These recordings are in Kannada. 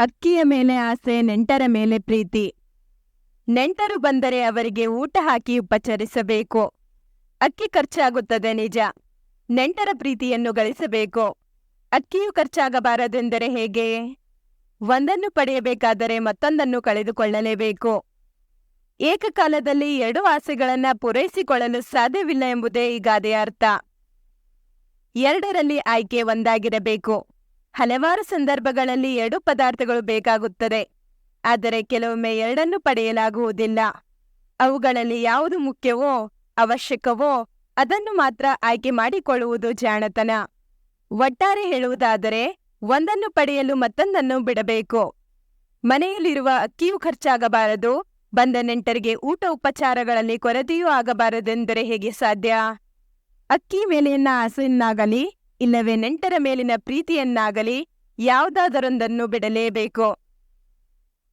ಅಕ್ಕಿಯ ಮೇಲೆ ಆಸೆ, ನೆಂಟರ ಮೇಲೆ ಪ್ರೀತಿ. ನೆಂಟರು ಬಂದರೆ ಅವರಿಗೆ ಊಟ ಹಾಕಿ ಉಪಚರಿಸಬೇಕು. ಅಕ್ಕಿ ಖರ್ಚಾಗುತ್ತದೆ ನಿಜ. ನೆಂಟರ ಪ್ರೀತಿಯನ್ನು ಗಳಿಸಬೇಕು. ಅಕ್ಕಿಯು ಖರ್ಚಾಗಬಾರದೆಂದರೆ ಹೇಗೆ? ಒಂದನ್ನು ಪಡೆಯಬೇಕಾದರೆ ಮತ್ತೊಂದನ್ನು ಕಳೆದುಕೊಳ್ಳಲೇಬೇಕು. ಏಕಕಾಲದಲ್ಲಿ ಎರಡು ಆಸೆಗಳನ್ನ ಪೂರೈಸಿಕೊಳ್ಳಲು ಸಾಧ್ಯವಿಲ್ಲ ಎಂಬುದೇ ಈ ಗಾದೆಯ ಅರ್ಥ. ಎರಡರಲ್ಲಿ ಆಯ್ಕೆ ಒಂದಾಗಿರಬೇಕು. ಹಲವಾರು ಸಂದರ್ಭಗಳಲ್ಲಿ ಎರಡು ಪದಾರ್ಥಗಳು ಬೇಕಾಗುತ್ತದೆ. ಆದರೆ ಕೆಲವೊಮ್ಮೆ ಎರಡನ್ನು ಪಡೆಯಲಾಗುವುದಿಲ್ಲ. ಅವುಗಳಲ್ಲಿ ಯಾವುದು ಮುಖ್ಯವೋ, ಅವಶ್ಯಕವೋ, ಅದನ್ನು ಮಾತ್ರ ಆಯ್ಕೆ ಮಾಡಿಕೊಳ್ಳುವುದು ಜಾಣತನ. ಒಟ್ಟಾರೆ ಹೇಳುವುದಾದರೆ, ಒಂದನ್ನು ಪಡೆಯಲು ಮತ್ತೊಂದನ್ನು ಬಿಡಬೇಕು. ಮನೆಯಲ್ಲಿರುವ ಅಕ್ಕಿಯೂ ಖರ್ಚಾಗಬಾರದು, ಬಂದ ನೆಂಟರಿಗೆ ಊಟ ಉಪಚಾರಗಳಲ್ಲಿ ಕೊರತೆಯೂ ಆಗಬಾರದೆಂದರೆ ಹೇಗೆ ಸಾಧ್ಯ? ಅಕ್ಕಿ ಮೇಲೆಯನ್ನ ಆಸೆಯನ್ನಾಗಲಿ ಇಲ್ಲವೇ ನೆಂಟರ ಮೇಲಿನ ಪ್ರೀತಿಯನ್ನಾಗಲಿ ಯಾವುದಾದರೊಂದನ್ನು ಬಿಡಲೇಬೇಕು.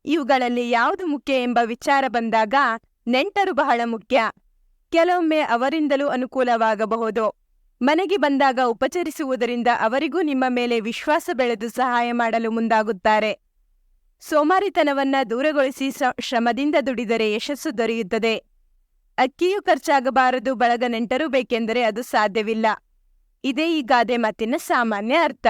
ಇವುಗಳಲ್ಲಿ ಯಾವುದು ಮುಖ್ಯ ಎಂಬ ವಿಚಾರ ಬಂದಾಗ ನೆಂಟರು ಬಹಳ ಮುಖ್ಯ. ಕೆಲವೊಮ್ಮೆ ಅವರಿಂದಲೂ ಅನುಕೂಲವಾಗಬಹುದು. ಮನೆಗೆ ಬಂದಾಗ ಉಪಚರಿಸುವುದರಿಂದ ಅವರಿಗೂ ನಿಮ್ಮ ಮೇಲೆ ವಿಶ್ವಾಸ ಬೆಳೆದು ಸಹಾಯ ಮಾಡಲು ಮುಂದಾಗುತ್ತಾರೆ. ಸೋಮಾರಿತನವನ್ನ ದೂರಗೊಳಿಸಿ ಶ್ರಮದಿಂದ ದುಡಿದರೆ ಯಶಸ್ಸು ದೊರೆಯುತ್ತದೆ. ಅಕ್ಕಿಯೂ ಖರ್ಚಾಗಬಾರದು, ಬಳಗ ನೆಂಟರೂ ಬೇಕೆಂದರೆ ಅದು ಸಾಧ್ಯವಿಲ್ಲ. ಇದೇ ಈ ಗಾದೆ ಮಾತಿನ ಸಾಮಾನ್ಯ ಅರ್ಥ.